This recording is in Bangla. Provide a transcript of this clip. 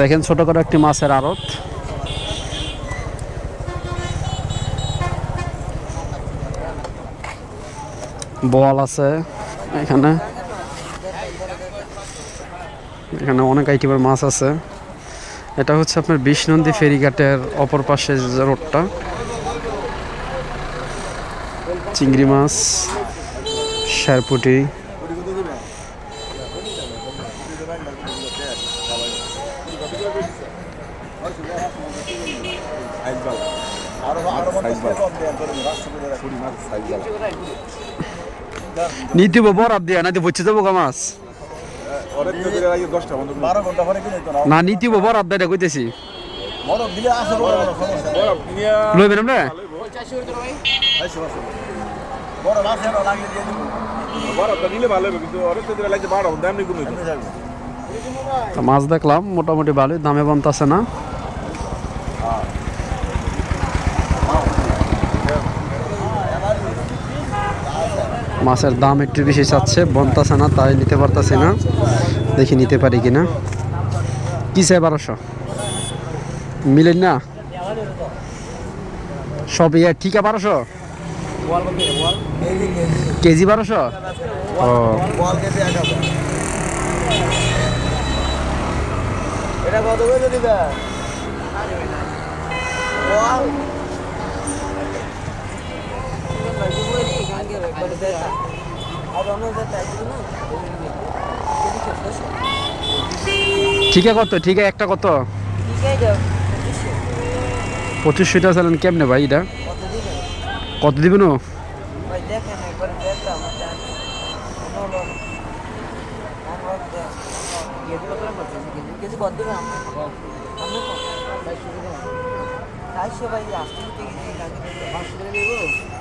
দেখেন ছোট করে একটি মাছের আড়ত। বল আছে এখানে। এখানে অনেক আইটেমের মাছ আছে। এটা হচ্ছে আপনার বিষ্ণন্দী ফেরিঘাটের অপর পাশে যে রোডটা। চিংড়ি মাছ, শেরপুটি। নীতি বরাদ দিয়া না বুঝছে যাব গা মাছ? না নীতি বরাদ দেয় কইতেছি। দিলে লইবেন আমরা দিব নিলে ভালো হবে কিন্তু অনেক দিন লাগছে বারো দাম নেই কোনো তো মাছ দেখলাম, মোটামুটি ভালোই, দামে বনতাছে না। মাছের দাম একটু বেশি চাচ্ছে, বনতাছে না, তাই নিতে পারতাছি না। দেখি নিতে পারি কিনা। কি চাই বারোশো? মিলেন না? সব ইয়ে ঠিকা বারোশো? কেজি বারোশো? ও। এটা কত করে দিবে ঠিকা কত? ঠিকা একটা কত? পঁচিশশো টাকা চালান কেমনে ভাই এটা? কত দিবেন ও? కేజీ కొద్దిగా అమ్మాయి కాశీ బాయి రాష్ట్రం పాస్ లేవు